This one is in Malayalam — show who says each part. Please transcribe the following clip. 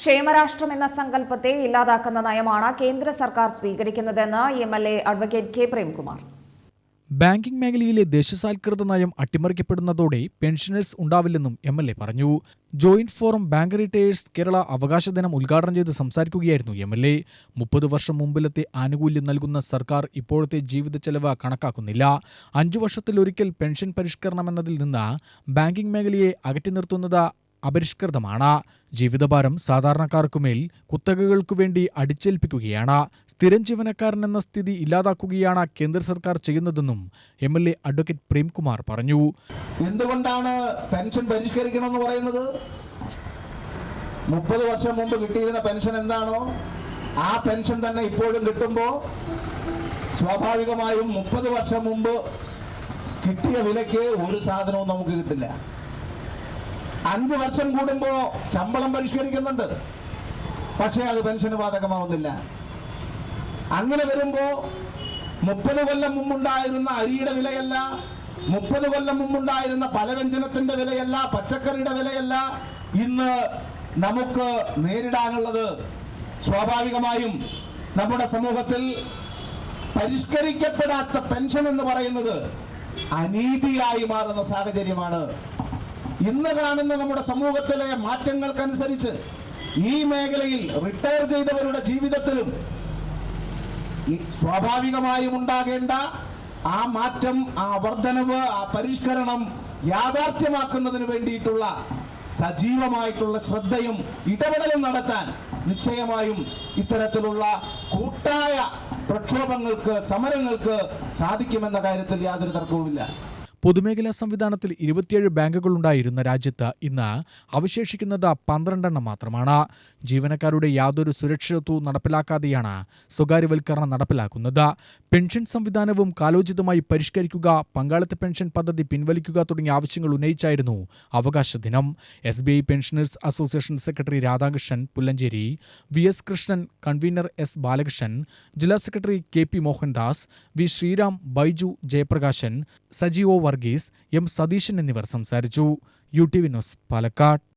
Speaker 1: ക്ഷേമരാഷ്ട്രം എന്ന സങ്കല്പത്തെ ഇല്ലാതാക്കുന്ന നയമാണ് കേന്ദ്ര സർക്കാർ സ്വീകരിക്കുന്നതെന്ന് M L A advocate K Premkumar.
Speaker 2: Banking മേഖലയിലെ ദേശസാൽകൃത നയം അട്ടിമറിക്കപ്പെടുന്നതോടെ പെൻഷനേഴ്സ് ഉണ്ടാവില്ലെന്നും എം എൽ എ പറഞ്ഞു. Joint forum bank retirees Kerala അവകാശ ദിനം ഉദ്ഘാടനം ചെയ്ത് സംസാരിക്കുകയായിരുന്നു എം എൽ എ. മുപ്പത് വർഷം മുമ്പിലത്തെ ആനുകൂല്യം നൽകുന്ന സർക്കാർ ഇപ്പോഴത്തെ ജീവിത ചെലവ് കണക്കാക്കുന്നില്ല. അഞ്ചു വർഷത്തിലൊരിക്കൽ പെൻഷൻ പരിഷ്കരണമെന്നതിൽ നിന്ന് ബാങ്കിംഗ് മേഖലയെ അകറ്റി നിർത്തുന്നത് അപരിഷ്കൃതമാണ്. ജീവിതഭാരം സാധാരണക്കാർക്കുമേൽ കുത്തകകൾക്കു വേണ്ടി അടിച്ചേൽപ്പിക്കുകയാണ്. സ്ഥിരം ജീവനക്കാരൻ എന്ന സ്ഥിതി ഇല്ലാതാക്കുകയാണ് കേന്ദ്ര സർക്കാർ ചെയ്യുന്നതെന്നും M L A advocate Premkumar പറഞ്ഞു.
Speaker 3: എന്തുകൊണ്ടാണ് പെൻഷൻ പരിഷ്കരിക്കണമെന്ന് പറയുന്നത്? മുപ്പത് വർഷം മുമ്പ് കിട്ടിയിരുന്ന പെൻഷൻ എന്താണോ ആ പെൻഷൻ തന്നെ ഇപ്പോഴും കിട്ടുമ്പോൾ സ്വാഭാവികമായും മുപ്പത് വർഷം മുമ്പ് കിട്ടിയ വിലയ്ക്ക് ഒരു സാധനവും നമുക്ക് കിട്ടില്ല. അഞ്ച് വർഷം കൂടുമ്പോൾ ശമ്പളം പരിഷ്കരിക്കുന്നുണ്ട്. പക്ഷേ അത് പെൻഷന് ബാധകമാവുന്നില്ല. അങ്ങനെ വരുമ്പോ മുപ്പത് കൊല്ലം മുമ്പുണ്ടായിരുന്ന അരിയുടെ വിലയല്ല മുപ്പത് കൊല്ലം മുമ്പുണ്ടായിരുന്ന പലവ്യഞ്ജനത്തിന്റെ വിലയല്ല പച്ചക്കറിയുടെ വിലയല്ല. ഇന്ന് നമുക്ക് നേരിടാനുള്ളത് സ്വാഭാവികമായും നമ്മുടെ സമൂഹത്തിൽ പരിഷ്കരിക്കപ്പെടാത്ത പെൻഷൻ എന്ന് പറയുന്നത് അനീതിയായി മാറുന്ന സാഹചര്യമാണ്. ഇന്ന് കാണുന്ന നമ്മുടെ സമൂഹത്തിലെ മാറ്റങ്ങൾക്കനുസരിച്ച് ഈ മേഖലയിൽ റിട്ടയർ ചെയ്തവരുടെ ജീവിതത്തിലും സ്വാഭാവികമായും ഉണ്ടാകേണ്ട ആ മാറ്റം ആ വർധനവ് ആ പരിഷ്കരണം യാഥാർത്ഥ്യമാക്കുന്നതിന് വേണ്ടിയിട്ടുള്ള സജീവമായിട്ടുള്ള ശ്രദ്ധയും ഇടപെടലും നടത്താൻ നിശ്ചയമായും ഇത്തരത്തിലുള്ള കൂട്ടായ പ്രക്ഷോഭങ്ങൾക്ക് സമരങ്ങൾക്ക് സാധിക്കുമെന്ന കാര്യത്തിൽ യാതൊരു തർക്കവുമില്ല.
Speaker 2: പൊതുമേഖലാ സംവിധാനത്തിൽ ഇരുപത്തിയേഴ് ബാങ്കുകളുണ്ടായിരുന്ന രാജ്യത്ത് ഇന്ന് അവശേഷിക്കുന്നത് പന്ത്രണ്ടെണ്ണം മാത്രമാണ്. ജീവനക്കാരുടെ യാതൊരു സുരക്ഷിതത്വവും നടപ്പിലാക്കാതെയാണ് സ്വകാര്യവൽക്കരണം നടപ്പിലാക്കുന്നത്. പെൻഷൻ സംവിധാനവും കാലോചിതമായി പരിഷ്കരിക്കുക പങ്കാളിത്ത പെൻഷൻ പദ്ധതി പിൻവലിക്കുക തുടങ്ങിയ ആവശ്യങ്ങൾ ഉന്നയിച്ചായിരുന്നു അവകാശ ദിനം. S B I pensioners association secretary Radhakrishnan Pullanchery V S Krishnan convener S Balakrishnan ജില്ലാ secretary K P Mohandas V Sreeram Baiju Jayaprakashan സജീവോ Varghese M Satheesan എന്നിവർ സംസാരിച്ചു. U T V news Palakkad.